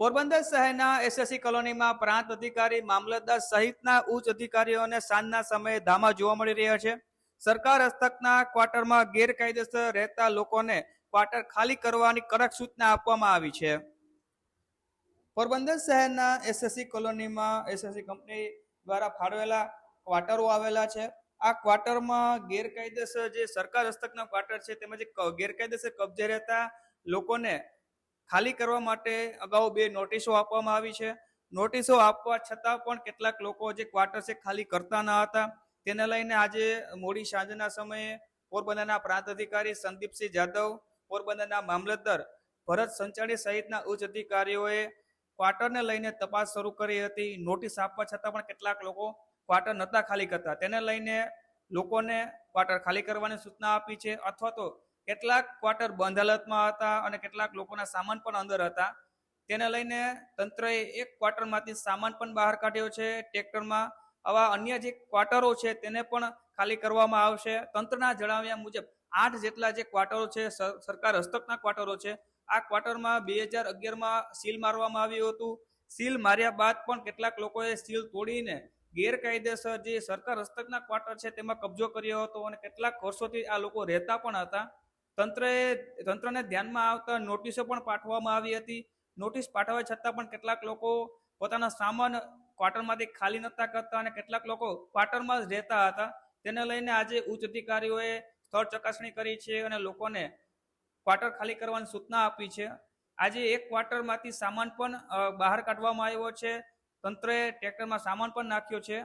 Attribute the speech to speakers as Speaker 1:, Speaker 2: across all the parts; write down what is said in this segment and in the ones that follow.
Speaker 1: પોરબંદર શહેરના એસએસસી કોલોનીમાં પ્રાંત અધિકારી, મામલતદાર સહિતના ઉચ્ચ અધિકારીઓને સાંજના સમયે ધામા જોવા મળી રહ્યા છે. સરકાર હસ્તકના ક્વાર્ટરમાં ગેરકાયદેસર રહેતા લોકોને ક્વાર્ટર ખાલી કરવાની કડક સૂચના આપવામાં આવી છે. પોરબંદર શહેરના એસએસસી કોલોનીમાં એસએસસી કંપની દ્વારા ફાળવેલા ક્વાર્ટરો આવેલા છે. આ ક્વાર્ટરમાં ગેરકાયદેસર જે સરકાર હસ્તકના ક્વાર્ટર છે તેમાં જે ગેરકાયદેસર કબજે રહેતા લોકોને ખાલી કરવા માટે અગાઉ બે નોટિસો આપવામાં આવી છે. નોટિસો આપવા છતાં પણ કેટલાક લોકો જે ક્વાર્ટર છે ખાલી કરતા ન હતા. તેને લઈને આજે મોડી સાંજના સમયે પોરબંદરના પ્રાંત અધિકારી સંદીપસિંહ જાદવ પોરબંદરના મામલતદાર ભરત સંચાણી સહિતના ઉચ્ચ અધિકારીઓએ ક્વાર્ટરને લઈને તપાસ શરૂ કરી હતી. નોટિસ આપવા છતાં પણ કેટલાક લોકો ક્વાર્ટર નહોતા ખાલી કરતા. તેને લઈને લોકોને ક્વાર્ટર ખાલી કરવાની સૂચના આપી છે અથવા તો કેટલાક ક્વાર્ટર બંધ હાલતમાં હતા અને કેટલાક લોકોના સામાન પણ અંદર હતા. તેને લઈને તંત્રએ એક ક્વાર્ટરમાંથી સામાન પણ બહાર કાઢ્યો છે. ટ્રેક્ટરમાં આવા અન્ય જે ક્વાર્ટરો છે તેને પણ ખાલી કરવામાં આવશે. તંત્રના જણાવ્યા મુજબ, આઠ જેટલા જે ક્વાર્ટરો છે સર- સરકાર હસ્તકના ક્વાર્ટરો છે, આ ક્વાર્ટરમાં બે હજાર અગિયારમાં સીલ મારવામાં આવ્યું હતું. સીલ માર્યા બાદ પણ કેટલાક લોકોએ સીલ તોડીને ગેરકાયદેસર જે સરકાર હસ્તકના ક્વાર્ટર છે તેમાં કબજો કર્યો હતો અને કેટલાક વર્ષોથી આ લોકો રહેતા પણ હતા. તંત્રએ, તંત્રને ધ્યાનમાં આવતા નોટિસો પણ પાઠવવામાં આવી હતી. નોટિસ પાઠવવા છતાં પણ કેટલાક લોકો પોતાના સામાન ક્વાર્ટરમાંથી ખાલી નહોતા કરતા અને કેટલાક લોકો ક્વાર્ટરમાં જ રહેતા હતા. તેને લઈને આજે ઉચ્ચ અધિકારીઓએ સ્થળ ચકાસણી કરી છે અને લોકોને ક્વાર્ટર ખાલી કરવાની સૂચના આપી છે. આજે એક ક્વાર્ટરમાંથી સામાન પણ બહાર કાઢવામાં આવ્યો છે. તંત્રએ ટ્રેક્ટરમાં સામાન પણ નાખ્યો છે.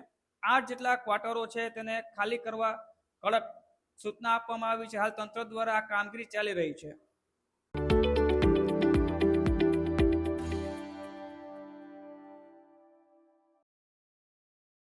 Speaker 1: આઠ જેટલા ક્વાર્ટરો છે તેને ખાલી કરવા કડક સૂચના આપવામાં આવી છે. હાલ તંત્ર દ્વારા આ કામગીરી ચાલી રહી છે.